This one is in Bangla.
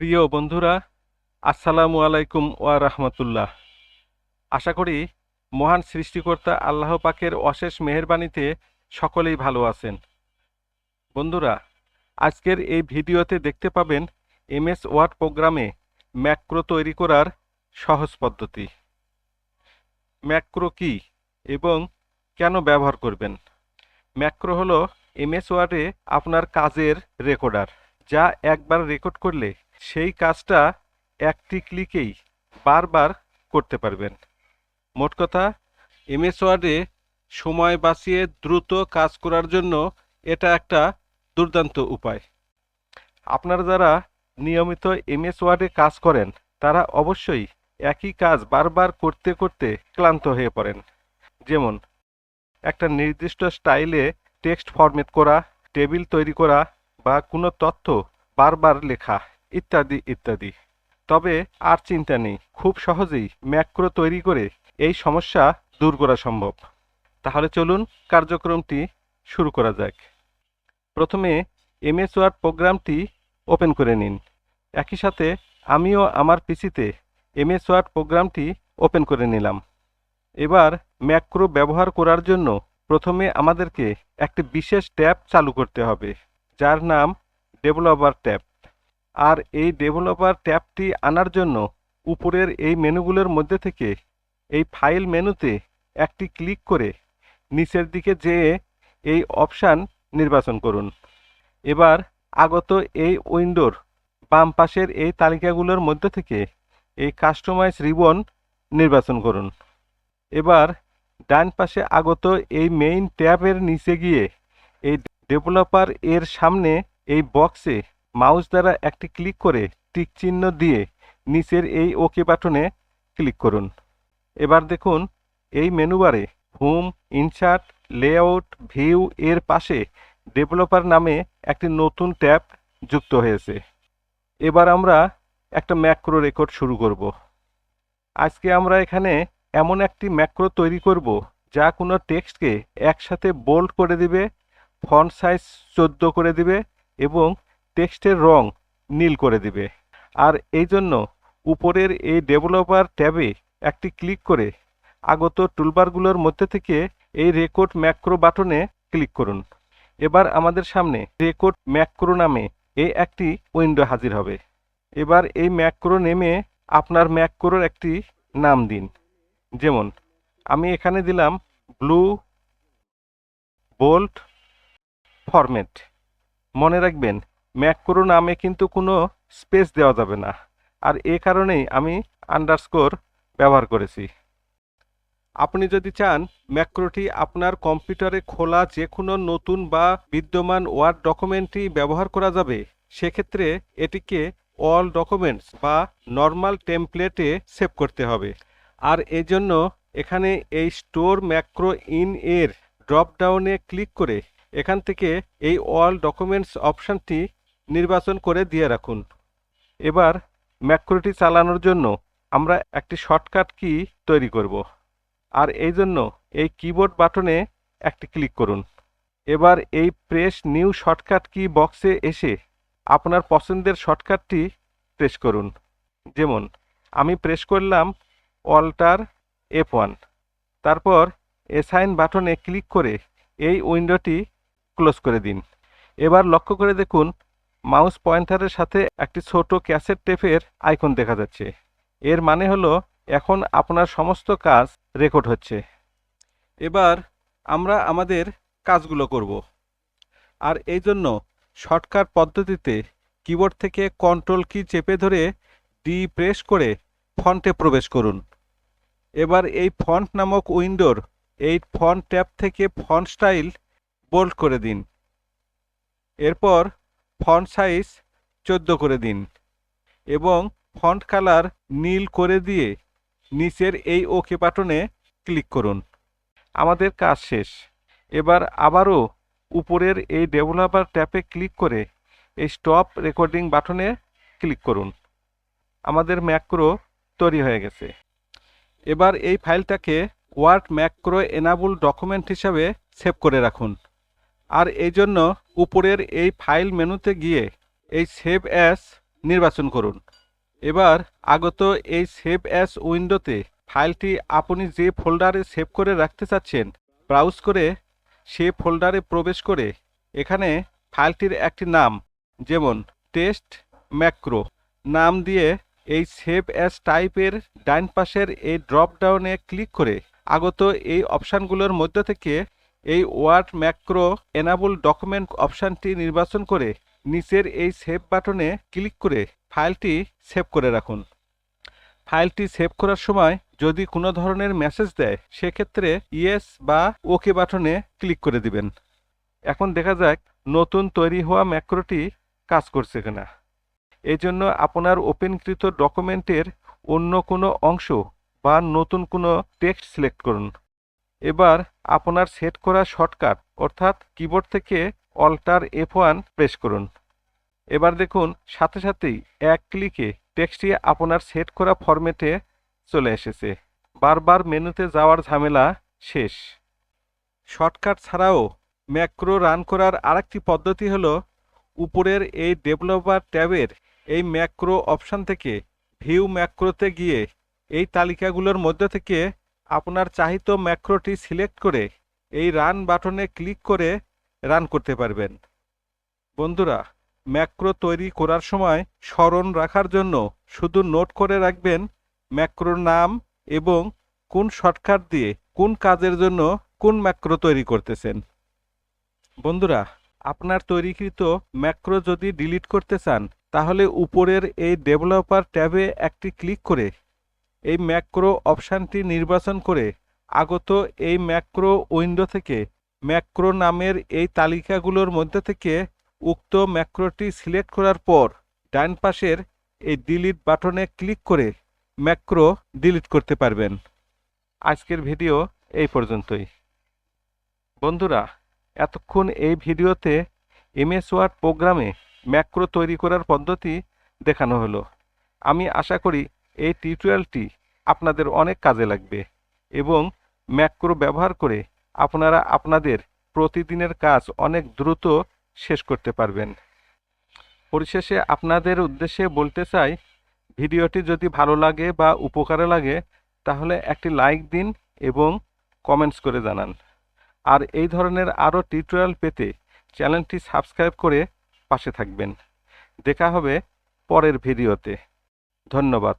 প্রিয় বন্ধুরা, আসসালামু আলাইকুম ওয়া রাহমাতুল্লাহ। আশা করি মহান সৃষ্টিকর্তা আল্লাহ পাকের অশেষ মেহেরবানিতে সকলেই ভালো আছেন। বন্ধুরা, আজকের এই ভিডিওতে দেখতে পাবেন এমএস ওয়ার্ড প্রোগ্রামে ম্যাক্রো তৈরি করার সহজ পদ্ধতি। ম্যাক্রো কি এবং কেন ব্যবহার করবেন? ম্যাক্রো হলো এমএস ওয়ার্ডে আপনার কাজের রেকর্ডার, যা একবার রেকর্ড করলে সেই কাজটা একটি ক্লিকেই বারবার করতে পারবেন। মোট কথা, এমএস ওয়ার্ডে সময় বাঁচিয়ে দ্রুত কাজ করার জন্য এটা একটা দুর্দান্ত উপায়। আপনারা যারা নিয়মিত এমএস ওয়ার্ডে কাজ করেন, তারা অবশ্যই একই কাজ বারবার করতে করতে ক্লান্ত হয়ে পড়েন। যেমন, একটা নির্দিষ্ট স্টাইলে টেক্সট ফরম্যাট করা, টেবিল তৈরি করা বা কোনো তথ্য বারবার লেখা। ইত্যাদি ইত্যাদি। তবে আর চিন্তা নেই, খুব সহজেই ম্যাক্রো তৈরি করে এই সমস্যা দূর করা সম্ভব। তাহলে চলুন কার্যক্রমটি শুরু করা যাক। প্রথমে এমএস ওয়ার্ড প্রোগ্রামটি ওপেন করে নিন। একই সাথে আমিও আমার পিসিতে এমএস ওয়ার্ড প্রোগ্রামটি ওপেন করে নিলাম। এবার ম্যাক্রো ব্যবহার করার জন্য প্রথমে আমাদেরকে একটি বিশেষ ট্যাব চালু করতে হবে, যার নাম ডেভেলপার ট্যাব। আর এই ডেভেলপার ট্যাবটি আনার জন্য উপরের এই মেনুগুলোর মধ্যে থেকে এই ফাইল মেনুতে একটি ক্লিক করে নিচের দিকে যেয়ে এই অপশান নির্বাচন করুন। এবার আগত এই উইন্ডোর বাম পাশের এই তালিকাগুলোর মধ্যে থেকে এই কাস্টমাইজ রিবন নির্বাচন করুন। এবার ডান পাশে আগত এই মেইন ট্যাবের নিচে গিয়ে এই ডেভেলপার এর সামনে এই বক্সে মাউস দ্বারা একটি ক্লিক করে টিক চিহ্ন দিয়ে নিচের এই ওকে বাটনে ক্লিক করুন। এবার দেখুন, এই মেনুবারে হোম ইনসার্ট লেআউট ভিউ এর পাশে ডেভেলপার নামে একটি নতুন ট্যাব যুক্ত হয়েছে। এবার আমরা একটা ম্যাক্রো রেকর্ড শুরু করব। আজকে আমরা এখানে এমন একটি ম্যাক্রো তৈরি করব যা কোনো টেক্সটকে একসাথে বোল্ড করে দিবে ফন্ট সাইজ চোদ্দ করে দিবে এবং টেক্সটের রং নীল করে দিবে। আর এই জন্য উপরের এই ডেভেলপার ট্যাবে একটি ক্লিক করে আগত টুলবারগুলোর মধ্যে থেকে এই রেকর্ড ম্যাক্রো বাটনে ক্লিক করুন। এবার আমাদের সামনে রেকর্ড ম্যাক্রো নামে এই একটি উইন্ডো হাজির হবে। এবার এই ম্যাক্রো নেমে আপনার ম্যাক্রোর একটি নাম দিন। যেমন, আমি এখানে দিলাম ব্লু বোল্ট ফরম্যাট। মনে রাখবেন ম্যাক্রো নামে কিন্তু কোনো স্পেস দেওয়া যাবে না। আর এ কারণেই আমি আন্ডারস্কোর ব্যবহার করেছি। আপনি যদি চান ম্যাক্রোটি আপনার কম্পিউটারে খোলা যে কোনো নতুন বা বিদ্যমান ওয়ার্ড ডকুমেন্টটি ব্যবহার করা যাবে, সেক্ষেত্রে এটিকে অল ডকুমেন্টস বা নর্মাল টেমপ্লেটে সেভ করতে হবে। আর এজন্য এখানে এই স্টোর ম্যাক্রো ইন এর ড্রপ ডাউনে ক্লিক করে এখান থেকে এই অল ডকুমেন্টস অপশানটি নির্বাচন করে দিয়ে রাখুন। এবার ম্যাক্রোটি চালানোর জন্য আমরা একটি শর্টকাট কি তৈরি করব। আর এই জন্য এই কিবোর্ড বাটনে একটি ক্লিক করুন। এবার এই প্রেস নিউ শর্টকাট কি বক্সে এসে আপনার পছন্দের শর্টকাটটি প্রেস করুন। যেমন, আমি প্রেস করলাম অল্টার এফ ওয়ান। তারপর এসাইন বাটনে ক্লিক করে এই উইন্ডোটি ক্লোজ করে দিন। এবার লক্ষ্য করে দেখুন মাউস পয়েন্টারের সাথে একটি ছোট ক্যাসেট টেপের আইকন দেখা যাচ্ছে। এর মানে হলো, এখন আপনার সমস্ত কাজ রেকর্ড হচ্ছে। এবার আমরা আমাদের কাজগুলো করব। আর এই জন্য শর্টকাট পদ্ধতিতে কিবোর্ড থেকে কন্ট্রোল কি চেপে ধরে ডি প্রেস করে ফন্টে প্রবেশ করুন। এবার এই ফন্ট নামক উইন্ডোর এই ফন্ট ট্যাব থেকে ফন্ট স্টাইল বোল্ড করে দিন। এরপর ফন্ট সাইজ চোদ্দ করে দিন এবং ফন্ট কালার নীল করে দিয়ে নিচের এই ওকে বাটনে ক্লিক করুন। আমাদের কাজ শেষ। এবার আবারও উপরের এই ডেভেলপার ট্যাপে ক্লিক করে এই স্টপ রেকর্ডিং বাটনে ক্লিক করুন। আমাদের ম্যাক্রো তৈরি হয়ে গেছে। এবার এই ফাইলটাকে ওয়ার্ড ম্যাক্রো এনাবল ডকুমেন্ট হিসাবে সেভ করে রাখুন। আর এই জন্য উপরের এই ফাইল মেনুতে গিয়ে এই সেভ অ্যাস নির্বাচন করুন। এবার আগত এই সেভ অ্যাস উইন্ডোতে ফাইলটি আপনি যে ফোল্ডারে সেভ করে রাখতে চাচ্ছেন, ব্রাউজ করে সে ফোল্ডারে প্রবেশ করে এখানে ফাইলটির একটি নাম, যেমন টেস্ট ম্যাক্রো, নাম দিয়ে এই সেভ অ্যাস টাইপের ডাইন পাশের এই ড্রপ ডাউনে ক্লিক করে আগত এই অপশানগুলোর মধ্যে থেকে এই ওয়ার্ড ম্যাক্রো এনাবল ডকুমেন্ট অপশানটি নির্বাচন করে নিচের এই সেভ বাটনে ক্লিক করে ফাইলটি সেভ করে রাখুন। ফাইলটি সেভ করার সময় যদি কোনো ধরনের মেসেজ দেয়, সেক্ষেত্রে ইয়েস বা ওকে বাটনে ক্লিক করে দিবেন। এখন দেখা যাক নতুন তৈরি হওয়া ম্যাক্রোটি কাজ করছে কিনা। এই জন্য আপনার ওপেনকৃত ডকুমেন্টের অন্য কোনো অংশ বা নতুন কোনো টেক্সট সিলেক্ট করুন। এবার আপনার সেট করা শর্টকাট অর্থাৎ কিবোর্ড থেকে অল্টার এফ ওয়ান প্রেস করুন। এবার দেখুন, সাথে সাথেই এক ক্লিকে টেক্সটটি আপনার সেট করা ফরম্যাটে চলে এসেছে। বারবার মেনুতে যাওয়ার ঝামেলা শেষ। শর্টকাট ছাড়াও ম্যাক্রো রান করার আরেকটি পদ্ধতি হলো, উপরের এই ডেভেলপার ট্যাবের এই ম্যাক্রো অপশান থেকে ভিউ ম্যাক্রোতে গিয়ে এই তালিকাগুলোর মধ্যে থেকে আপনার চাহিত ম্যাক্রোটি সিলেক্ট করে এই রান বাটনে ক্লিক করে রান করতে পারবেন। বন্ধুরা, ম্যাক্রো তৈরি করার সময় স্মরণ রাখার জন্য শুধু নোট করে রাখবেন ম্যাক্রোর নাম এবং কোন শর্টকাট দিয়ে কোন কাজের জন্য কোন ম্যাক্রো তৈরি করতেছেন। বন্ধুরা, আপনার তৈরিকৃত ম্যাক্রো যদি ডিলিট করতে চান, তাহলে উপরের এই ডেভেলপার ট্যাবে একটি ক্লিক করে এই ম্যাক্রো অপশানটি নির্বাচন করে আগত এই ম্যাক্রো উইন্ডো থেকে ম্যাক্রো নামের এই তালিকাগুলোর মধ্যে থেকে উক্ত ম্যাক্রোটি সিলেক্ট করার পর ডান পাশের এই ডিলিট বাটনে ক্লিক করে ম্যাক্রো ডিলিট করতে পারবেন। আজকের ভিডিও এই পর্যন্তই। বন্ধুরা, এতক্ষণ এই ভিডিওতে এমএস ওয়ার্ড প্রোগ্রামে ম্যাক্রো তৈরি করার পদ্ধতি দেখানো হলো। আমি আশা করি এই টিউটোরিয়ালটি আপনাদের অনেক কাজে লাগবে এবং ম্যাক্রো ব্যবহার করে আপনারা আপনাদের প্রতিদিনের কাজ অনেক দ্রুত শেষ করতে পারবেন। পরিশেষে আপনাদের উদ্দেশ্যে বলতে চাই, ভিডিওটি যদি ভালো লাগে বা উপকারে লাগে, তাহলে একটি লাইক দিন এবং কমেন্টস করে জানান। আর এই ধরনের আরও টিউটোরিয়াল পেতে চ্যানেলটি সাবস্ক্রাইব করে পাশে থাকবেন। দেখা হবে পরের ভিডিওতে। ধন্যবাদ।